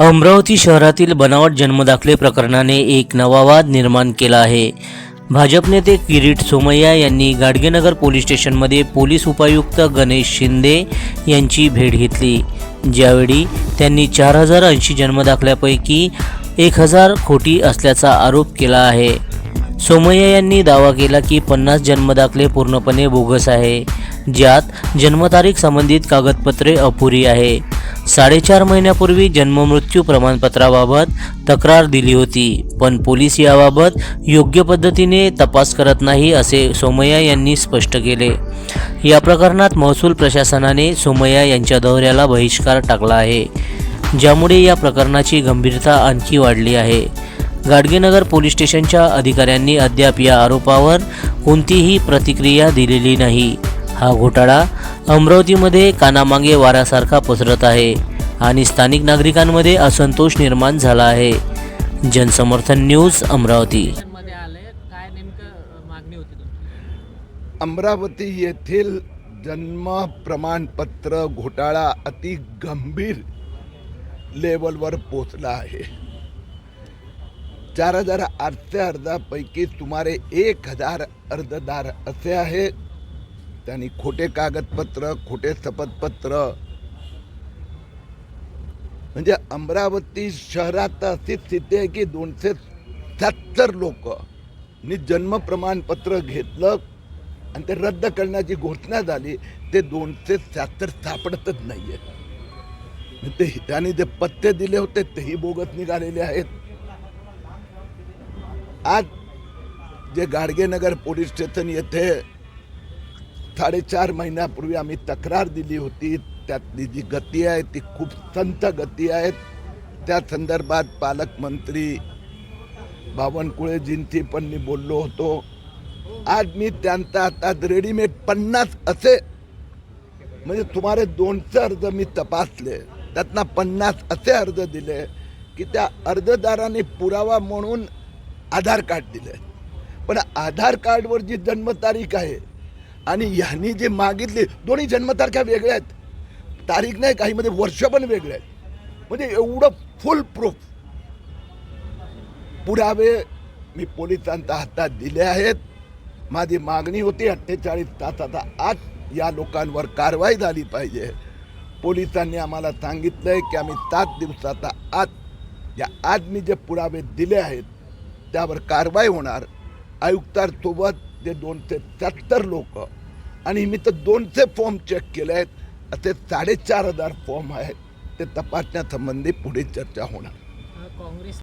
अमरावती शहरातील बनावट जन्मदाखले प्रकरणाने एक नवा वाद निर्माण केला आहे. भाजप नेते किरीट सोमय्या यांनी गाडगेनगर पोलीस स्टेशनमध्ये पोलीस उपायुक्त गणेश शिंदे यांची भेट घेतली. ज्यावेळी त्यांनी चार हजार ऐंशी जन्मदाखल्यापैकी एक हजार खोटी असल्याचा आरोप केला आहे. सोमय्या यांनी दावा केला की पन्नास जन्मदाखले पूर्णपणे बोगस आहे. ज्यात जन्मतारीख संबंधित कागदपत्रे अपुरी आहे. साडेचार महिन्यापूर्वी जन्ममृत्यू प्रमाणपत्राबाबत तक्रार दिली होती पण पोलीस याबाबत योग्य पद्धतीने तपास करत नाही असे सोमय्या यांनी स्पष्ट केले. या प्रकरणात महसूल प्रशासनाने सोमय्या यांच्या दौऱ्याला बहिष्कार टाकला आहे ज्यामुळे या प्रकरणाची गंभीरता आणखी वाढली आहे. गाडगेनगर पोलीस स्टेशनच्या अधिकाऱ्यांनी अद्याप या आरोपावर कोणतीही प्रतिक्रिया दिलेली नाही. हा घोटाळा अमरावतीमध्ये कानामागे वाऱ्यासारखा पसरत आहे आणि स्थानिक नागरिकांमध्ये असंतोष निर्माण झाला आहे. जनसमर्थन न्यूज अमरावती. काय नेमकं मागणी होती अमरावती येथील जन्म प्रमाणपत्र घोटाळा अति गंभीर लेवलवर पोचला आहे. चार हजार आठशे अर्जापैकी सुमारे एक हजार अर्जदार असे आहेत. त्यांनी खोटे कागदपत्र खोटे शपथपत्र. म्हणजे अमरावती शहरात अशी स्थिती आहे की दोनशे सत्तर लोक नी जन्म प्रमाणपत्र घेतलं आणि ते रद्द करण्याची घोषणा झाली ते दोनशे शहात्तर सापडतच नाही आहे ते त्यांनी जे पत्ते दिले होते तेही बोगस निघालेले आहेत. आज जे गाडगेनगर पोलीस स्टेशन येथे साडेचार महिन्यापूर्वी आम्ही तक्रार दिली होती. त्यातली जी गती आहे ती खूप संत गती आहे. त्या संदर्भात पालकमंत्री बावनकुळेजींची पण मी बोललो होतो. आज मी त्यांचा आता रेडीमेड पन्नास असे म्हणजे तुम्हाला दोनशे अर्ज मी तपासले. त्यातनं पन्नास असे अर्ज दिले की त्या अर्जदाराने पुरावा म्हणून आधार कार्ड दिले. पण आधार कार्डवर जी जन्मतारीख आहे आणि ह्यांनी जे मागितले दोन्ही जन्मतारख्या वेगळ्या आहेत. तारीख नाही काहीमध्ये वर्ष पण वेगळे आहेत. म्हणजे एवढं फुल प्रूफ पुरावे मी पोलिसांच्या हातात दिले आहेत. माझी मागणी होती अठ्ठेचाळीस तासाचा आत या लोकांवर कारवाई झाली पाहिजे. पोलिसांनी आम्हाला सांगितलं आहे की आम्ही सात दिवसाचा आत या आज मी जे पुरावे दिले आहेत त्यावर कारवाई होणार. आयुक्तांसोबत ते दोनशे त्र्याहत्तर लोक. आणि मी तर दोनशे फॉर्म चेक केले आहेत. असे साडेचार हजार फॉर्म आहेत. ते तपासण्यासंबंधी पुढे चर्चा होणार. काँग्रेस